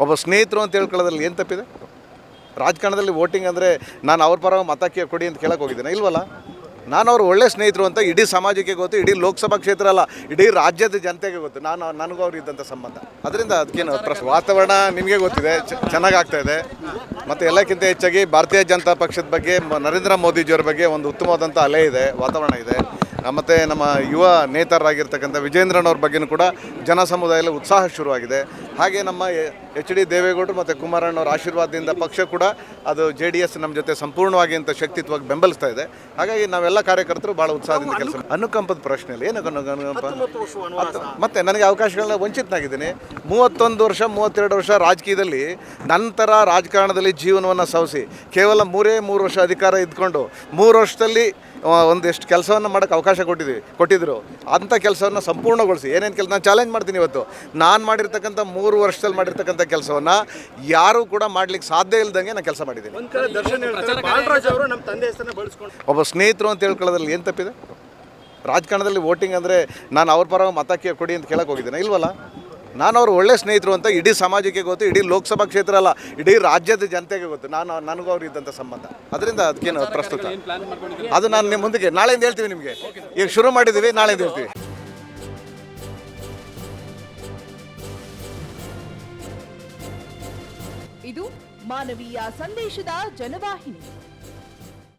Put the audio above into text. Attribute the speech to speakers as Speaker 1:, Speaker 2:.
Speaker 1: ಒಬ್ಬ ಸ್ನೇಹಿತರು ಅಂತ ಹೇಳ್ಕೊಳ್ಳೋದ್ರಲ್ಲಿ ಏನು ತಪ್ಪಿದೆ? ರಾಜಕಾರಣದಲ್ಲಿ ವೋಟಿಂಗ್ ಅಂದರೆ ನಾನು ಅವ್ರ ಪರ ಮತ ಕೊಡಿ ಅಂತ ಕೇಳಕ್ಕೆ ಹೋಗಿದ್ದೇನೆ, ಇಲ್ವಲ್ಲ? ನಾನು ಅವ್ರು ಒಳ್ಳೆ ಸ್ನೇಹಿತರು ಅಂತ ಇಡೀ ಸಮಾಜಕ್ಕೆ ಗೊತ್ತು, ಇಡೀ ಲೋಕಸಭಾ ಕ್ಷೇತ್ರ ಅಲ್ಲ, ಇಡೀ ರಾಜ್ಯದ ಜನತೆಗೆ ಗೊತ್ತು. ನಾನು, ನನಗೂ ಅವ್ರು ಇದ್ದಂಥ ಸಂಬಂಧ. ಅದರಿಂದ ಅದಕ್ಕೇನು ಪ್ರಶ್ನೆ ವಾತಾವರಣ ನಿಮಗೆ ಗೊತ್ತಿದೆ, ಚ- ಚೆನ್ನಾಗಿ ಆಗ್ತಾ ಇದೆ. ಮತ್ತು ಎಲ್ಲಕ್ಕಿಂತ ಹೆಚ್ಚಾಗಿ ಭಾರತೀಯ ಜನತಾ ಪಕ್ಷದ ಬಗ್ಗೆ ನರೇಂದ್ರ ಮೋದಿಜಿಯವ್ರ ಬಗ್ಗೆ ಒಂದು ಉತ್ತಮವಾದಂಥ ಅಲೆ ಇದೆ, ವಾತಾವರಣ ಇದೆ. ಮತ್ತು ನಮ್ಮ ಯುವ ನೇತಾರರಾಗಿರ್ತಕ್ಕಂಥ ವಿಜೇಂದ್ರನವ್ರ ಬಗ್ಗೆನೂ ಕೂಡ ಜನ ಸಮುದಾಯದಲ್ಲಿ ಉತ್ಸಾಹ ಶುರುವಾಗಿದೆ. ಹಾಗೆ ನಮ್ಮ ಎಚ್ ಡಿ ದೇವೇಗೌಡರು ಮತ್ತು ಕುಮಾರಣ್ಣವ್ರ ಆಶೀರ್ವಾದದಿಂದ ಪಕ್ಷ ಕೂಡ ಅದು ಜೆ ಡಿ ಎಸ್ ನಮ್ಮ ಜೊತೆ ಸಂಪೂರ್ಣವಾಗಿ ಅಂತ ಶಕ್ತಿತ್ವವಾಗಿ ಬೆಂಬಲಿಸ್ತಾ ಇದೆ. ಹಾಗಾಗಿ ನಾವೆಲ್ಲ ಕಾರ್ಯಕರ್ತರು ಭಾಳ ಉತ್ಸಾಹದಿಂದ ಕೆಲಸ ಅನುಕಂಪದ ಪ್ರಶ್ನೆ ಇಲ್ಲ ಏನು ಅನು- ಅನುಕಂಪ ಮತ್ತೆ ನನಗೆ ಅವಕಾಶಗಳನ್ನ ವಂಚಿತನಾಗಿದ್ದೀನಿ. ಮೂವತ್ತೊಂದು ವರ್ಷ ಮೂವತ್ತೆರಡು ವರ್ಷ ರಾಜಕೀಯದಲ್ಲಿ ನಂತರ ರಾಜಕಾರಣದಲ್ಲಿ ಜೀವನವನ್ನು ಸವಸಿ. ಕೇವಲ ಮೂರೇ ಮೂರು ವರ್ಷ ಅಧಿಕಾರ ಇದ್ಕೊಂಡು ಮೂರು ವರ್ಷದಲ್ಲಿ ಒಂದಿಷ್ಟು ಕೆಲಸವನ್ನು ಮಾಡೋಕ್ಕೆ ಅವಕಾಶ ಕೊಟ್ಟಿದ್ದೀವಿ ಕೊಟ್ಟಿದ್ರು. ಅಂಥ ಕೆಲಸವನ್ನು ಸಂಪೂರ್ಣಗೊಳಿಸಿ. ಏನೇನು ಕೆಲಸ ನಾನು ಚಾಲೆಂಜ್ ಮಾಡ್ತೀನಿ ಇವತ್ತು. ನಾನು ಮಾಡಿರ್ತಕ್ಕಂಥ ಮೂರು ವರ್ಷದಲ್ಲಿ ಮಾಡಿರ್ತಕ್ಕಂಥ ಕೆಲಸವನ್ನು ಯಾರೂ ಕೂಡ ಮಾಡ್ಲಿಕ್ಕೆ ಸಾಧ್ಯ ಇಲ್ದಂಗೆ ನಾನು ಕೆಲಸ ಮಾಡಿದ್ದೀನಿ.
Speaker 2: ಒಂದ್ ಕಡೆ ದರ್ಶನ್ ಹೇಳ್ತಾರೆ ಬಾಲರಾಜ್ ಅವರು ನಮ್ಮ ತಂದೆ ಹೆಸರನ್ನ ಬಳಸ್ಕೊಂಡು.
Speaker 1: ಒಬ್ಬ ಸ್ನೇಹಿತರು ಅಂತ ಹೇಳ್ಕೊಳ್ಳೋದ್ರಲ್ಲಿ ಏನು ತಪ್ಪಿದೆ? ರಾಜಕಾರಣದಲ್ಲಿ ವೋಟಿಂಗ್ ಅಂದರೆ ನಾನು ಅವ್ರ ಪರ ಮತ ಕೊಡಿ ಅಂತ ಕೇಳಕ್ಕೆ ಹೋಗಿದ್ದೇನೆ. ಇಲ್ವಲ್ಲ? ನಾನು ಅವ್ರು ಒಳ್ಳೆ ಸ್ನೇಹಿತರು ಅಂತ ಇಡೀ ಸಮಾಜಕ್ಕೆ ಗೊತ್ತು ಇಡೀ ಲೋಕಸಭಾ ಕ್ಷೇತ್ರ ಅಲ್ಲ ಇಡೀ ರಾಜ್ಯದ ಜನತೆಗೆ ಗೊತ್ತು. ನಾನು ನನಗೂ ಅವ್ರು ಇದ್ದಂಥ ಸಂಬಂಧ. ಅದರಿಂದ ಅದಕ್ಕೇನು ಪ್ರಸ್ತುತ. ಅದು ನಾನು ನಿಮ್ಮ ಮುಂದಕ್ಕೆ ನಾಳೆಯಿಂದ ಹೇಳ್ತೀವಿ ನಿಮಗೆ. ಈಗ ಶುರು ಮಾಡಿದ್ದೀವಿ ನಾಳೆಯಿಂದ ಹೇಳ್ತೀವಿ.
Speaker 3: ಇದು ಮಾನವೀಯ ಸಂದೇಶದ ಜನವಾಹಿನಿ.